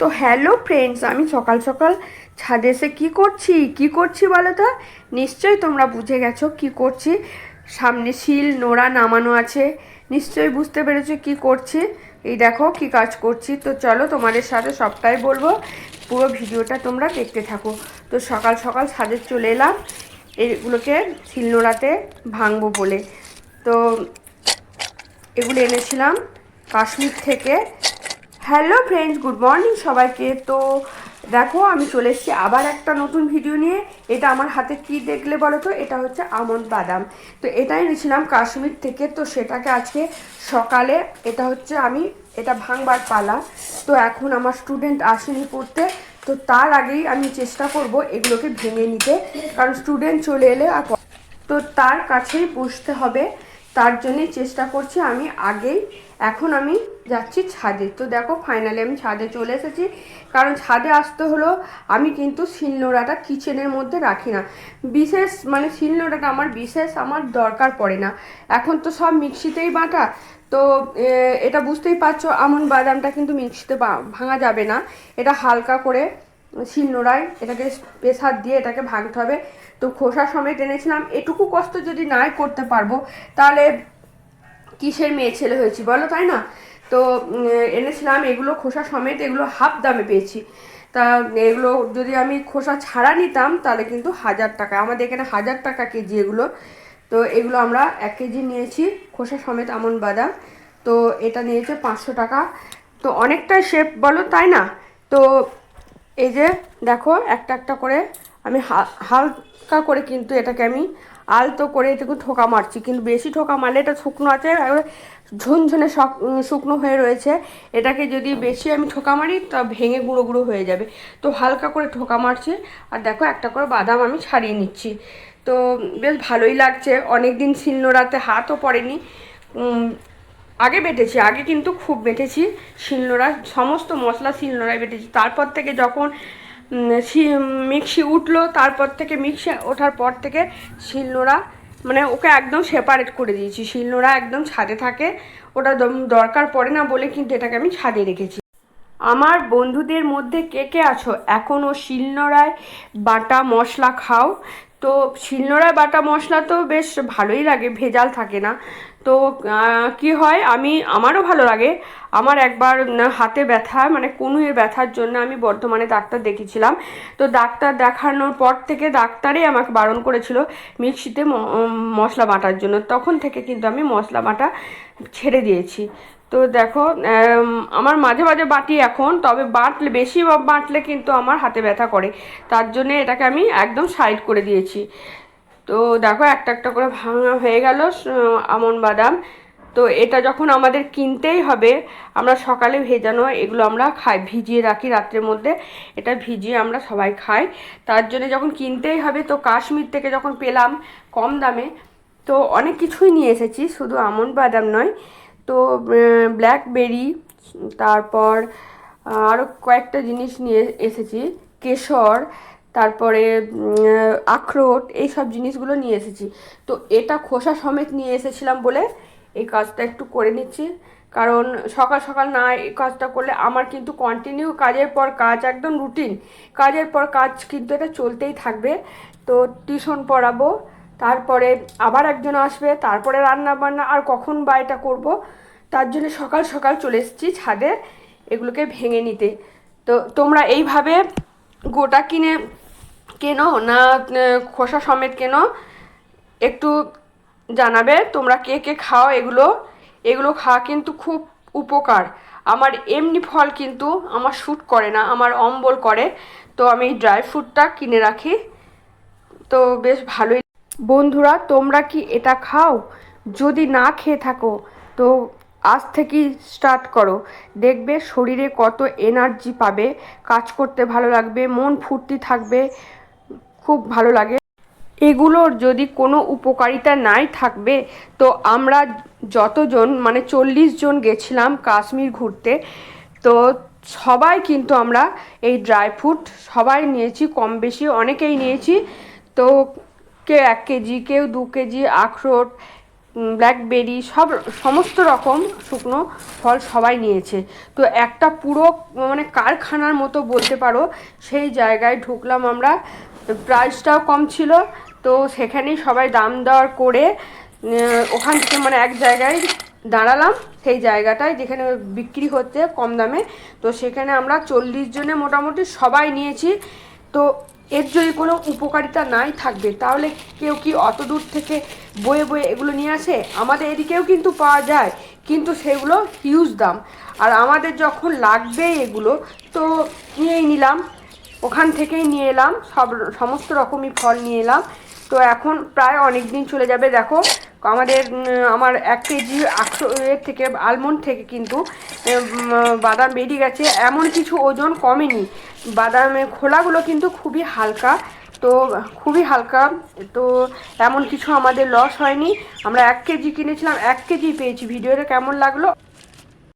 তো hello friends আমি সকাল সকাল ছাদে এসে কী করছি? কি করছি বলো তো নিশ্চয়ই তোমরা বুঝে গেছো কি করছি। সামনে শিল, নোড়া নামানো আছে। নিশ্চয়ই বুঝতে পেরেছ কি করছি? এই দেখো কি কাজ করছি। তো চলো তোমাদের সাথে সবটাই বলব। পুরো ভিডিওটা তোমরা দেখতে থাকো। তো সকাল সকাল ছাদে চলে এলাম। এগুলোকে শিলনোড়াতে ভাঙবো বলে। তো এগুলো এনেছিলাম কাশ্মীর থেকে। হ্যালো ফ্রেন্ডস গুড মর্নিং সবাইকে। তো দেখো, আমি চলে এসেছি আবার একটা নতুন ভিডিও নিয়ে। এটা আমার হাতে কি দেখলে বলো তো এটা হচ্ছে আমন্ড বাদাম। তো এটাই এনেছিলাম কাশ্মীর থেকে। তো সেটাকে আজকে সকালে, এটা হচ্ছে আমি, এটা ভাঙবার পালা। তো এখন আমার স্টুডেন্ট আসেনি পড়তে। তো তার আগেই আমি চেষ্টা করব এগুলোকে ভেঙে নিতে। কারণ স্টুডেন্ট চলে এলে আর তো তার কাছেই বসতে হবে। তার জন্যই চেষ্টা করছি আমি আগেই। এখন আমি যাচ্ছি ছাদে। তো দেখো ফাইনালি আমি ছাদে চলে এসেছি। কারণ ছাদে আসতে হলো, আমি কিন্তু শিলনোড়াটা কিচেনের মধ্যে রাখি না। বিশেষ মানে শিলনোড়াটা আমার বিশেষ আমার দরকার পড়ে না। এখন তো সব মিক্সিতেই বাটা তো এটা বুঝতেই পারছ, আমন বাদামটা কিন্তু মিক্সিতে ভাঙা যাবে না। এটা হালকা করে শিলনোড়ায় এটাকে প্রেসার দিয়ে এটাকে ভাঙতে হবে। তো খোসা সমেত এনেছিলাম। এটুকু কষ্ট যদি নাই করতে পারব, তাহলে কিসের মেয়ে ছেলে হয়েছি বলো, তাই না? তো এনেছিলাম এগুলো, খোসা সমেত এগুলো হাফ দামে পেয়েছি। তা, এগুলো যদি আমি খোসা ছাড়া নিতাম, তাহলে কিন্তু হাজার টাকা। আমাদের এখানে হাজার টাকা কেজি এগুলো। তো, এগুলো আমরা এক কেজি নিয়েছি, খোসা সমেত আমন বাদাম। তো, এটা নিয়েছে পাঁচশো টাকা। তো, অনেকটাই শেপ বলো, তাই না? তো এই যে, দেখো, একটা একটা করে আমি হালকা করে কিন্তু এটাকে আমি আলতো করে এটুকু ঠোকা মারছি। কিন্তু বেশি ঠোকা মারলে এটা শুকনো আছে ঝুনঝুনে শুকনো হয়ে রয়েছে। এটাকে যদি বেশি আমি ঠোকা মারি, তা ভেঙে গুঁড়ো গুঁড়ো হয়ে যাবে। তো হালকা করে ঠোকা মারছি, আর দেখো, একটা করে বাদাম আমি ছাড়িয়ে নিচ্ছি। তো বেশ ভালোই লাগছে। অনেক দিন শিলনোড়াতে হাতও পড়েনি। আগে বেটেছি, আগে কিন্তু খুব বেটেছি শিলনোড়া, সমস্ত মশলা শিলনোড়ায় বেটেছি। তারপর থেকে যখন মিক্সি উঠল, তারপর থেকে মিক্সি ওঠার পর থেকে শিলনোড়া মানে ওকে একদম সেপারেট করে দিয়েছি। শিলনোড়া একদম ছাদে থাকে, ওটা দরকার পড়ে না বলে কিন্তু এটাকে আমি ছাদে রেখেছি। আমার বন্ধুদের মধ্যে কে কে আছো? এখনও শিলনোড়ায় বাটা মশলা খাও তো শিলনোড়ায় বাটা মশলা তো বেশ ভালোই লাগে, ভেজাল থাকে না। তো কি হয়, আমি, আমারও ভালো লাগে। আমার একবার হাতে ব্যথা মানে কনুয়ে ব্যথার জন্য আমি বর্ধমানে ডাক্তার দেখিয়েছিলাম। তো ডাক্তার দেখানোর পর থেকে ডাক্তারই আমাকে বারণ করেছিল মিক্সিতে মশলা বাটার জন্য। তখন থেকে কিন্তু আমি মশলা বাটা ছেড়ে দিয়েছি। তো দেখো আমার মাঝে মাঝে বাটি এখন, তবে বাটলে, বেশি বাটলে কিন্তু আমার হাতে ব্যথা করে। তার জন্য এটাকে আমি একদম সাইড করে দিয়েছি। তো দেখো, একটা একটা করে ভাঙা হয়ে গেল আমন বাদাম। তো এটা যখন আমাদের কিনতেই হবে, আমরা সকালে ভেজানো এগুলো আমরা খাই, ভিজিয়ে রাখি রাত্রের মধ্যে। এটা ভিজিয়ে আমরা সবাই খাই। তার জন্য যখন কিনতেই হবে, তো কাশ্মীর থেকে যখন পেলাম কম দামে, তো অনেক কিছুই নিয়ে এসেছি, শুধু আমন বাদাম নয়। তো ব্ল্যাকবেরি তারপর আরও কয়েকটা জিনিস নিয়ে এসেছি। কেশর, তারপরে আখরোট এই সব জিনিসগুলো নিয়ে এসেছি। তো এটা খোসা সমেত নিয়ে এসেছিলাম বলে এই কাজটা একটু করে নিচ্ছি। কারণ সকাল সকাল না এই কাজটা করলে আমার কিন্তু কন্টিনিউ কাজের পর কাজ একদম রুটিন কাজের পর কাজ কিন্তু এটা চলতেই থাকবে। তো টিউশন পড়াবো তারপরে আবার একজন আসবে, তারপরে রান্না বান্না আর কখন বা এটা করব, তার জন্য সকাল সকাল চলে এসেছি ছাদে এগুলোকে ভেঙে নিতে। তো তোমরা এইভাবে গোটা কিনে কেনো না খোসা সমেত কেনো, একটু জানাবে তোমরা কে কে খাও এগুলো। এগুলো খাওয়া কিন্তু খুব উপকার। আমার এমনি ফল কিন্তু আমার শ্যুট করে না, আমার অম্বল করে। তো আমি ড্রাই ফ্রুটটা কিনে রাখি। তো বেশ ভালোই বন্ধুরা, তোমরা কি এটা খাও? যদি না খেয়ে থাকো, তো আজ থেকেই স্টার্ট করো। দেখবে শরীরে কত এনার্জি পাবে, কাজ করতে ভালো লাগবে, মন ফুর্তি থাকবে, খুব ভালো লাগে। এগুলোর যদি কোনো উপকারিতা নাই থাকবে, তো আমরা যতজন মানে চল্লিশ জন গেছিলাম কাশ্মীর ঘুরতে, তো সবাই কিন্তু আমরা এই ড্রাই ফ্রুট সবাই নিয়েছি, কম বেশি অনেকেই নিয়েছি। তো কেউ এক কেজি, কেউ দু কেজি, আখরোট ব্ল্যাকবেরি সব সমস্ত রকম শুকনো ফল সবাই নিয়েছে। তো একটা পুরো মানে কারখানার মতো বলতে পারো, সেই জায়গায় ঢুকলাম আমরা। প্রাইসটাও কম ছিল, তো সেখানেই সবাই দাম দর করে ওখান থেকে মানে এক জায়গায় দাঁড়ালাম, সেই জায়গাটায় যেখানে বিক্রি হচ্ছে কম দামে। তো সেখানে আমরা চল্লিশ জনে মোটামুটি সবাই নিয়েছি। তো এর যদি কোনো উপকারিতা নাই থাকবে, তাহলে কেউ কি অত দূর থেকে বয়ে বয়ে এগুলো নিয়ে আসে? আমাদের এদিকেও কিন্তু পাওয়া যায়, কিন্তু সেগুলো হিউজ দাম। আর আমাদের যখন লাগবে এগুলো, তো নিয়েই নিলাম। ওখান থেকেই নিয়ে এলাম, সব, সমস্ত রকমই ফল নিয়ে এলাম। তো এখন প্রায় অনেক দিন চলে যাবে, দেখো। আমাদের আমার এক কেজি আটশো এর থেকে আলমন্ড থেকে কিন্তু বাদাম বেরিয়ে গেছে। এমন কিছু ওজন কমেনি। বাদামের খোলাগুলো কিন্তু খুবই হালকা। তো, খুবই হালকা। তো, এমন কিছু আমাদের লস হয়নি। আমরা এক কেজি কিনেছিলাম, এক কেজি পেয়েছি। ভিডিওটা কেমন লাগল?